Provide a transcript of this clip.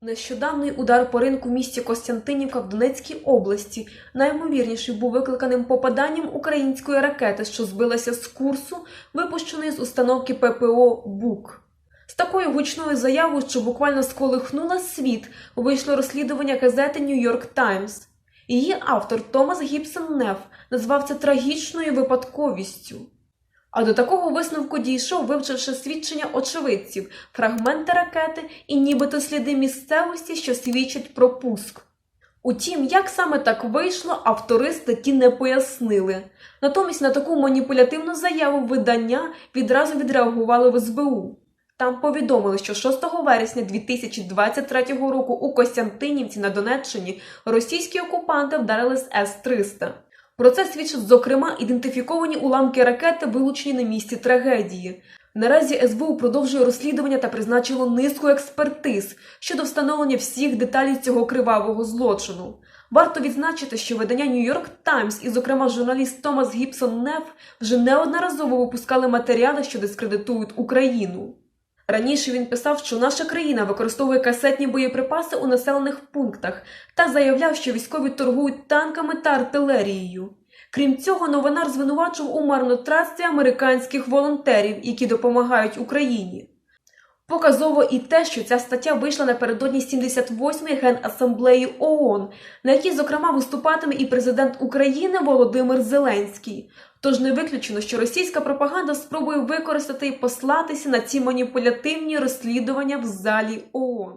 Нещодавний удар по ринку місті Костянтинівка в Донецькій області наймовірніший був викликаним попаданням української ракети, що збилася з курсу, випущеної з установки ППО БУК. З такою гучною заявою, що буквально сколихнула світ, вийшло розслідування газети York Times. Її автор Томас Гібсон Неф назвав це трагічною випадковістю. А до такого висновку дійшов, вивчивши свідчення очевидців, фрагменти ракети і нібито сліди місцевості, що свідчать про пуск. Утім, як саме так вийшло, автори статті не пояснили. Натомість на таку маніпулятивну заяву видання відразу відреагували в СБУ. Там повідомили, що 6 вересня 2023 року у Костянтинівці на Донеччині російські окупанти вдарили з С-300. Про це свідчать, зокрема, ідентифіковані уламки ракети, вилучені на місці трагедії. Наразі СБУ продовжує розслідування та призначило низку експертиз щодо встановлення всіх деталей цього кривавого злочину. Варто відзначити, що видання New York Times і, зокрема, журналіст Томас Гібсон Неф вже неодноразово випускали матеріали, що дискредитують Україну. Раніше він писав, що наша країна використовує касетні боєприпаси у населених пунктах та заявляв, що військові торгують танками та артилерією. Крім цього, новинар звинувачував у марнотратстві американських волонтерів, які допомагають Україні. Показово і те, що ця стаття вийшла напередодні 78-ї Генасамблеї ООН, на якій, зокрема, виступатиме і президент України Володимир Зеленський. Тож не виключено, що російська пропаганда спробує використати і послатися на ці маніпулятивні розслідування в залі ООН.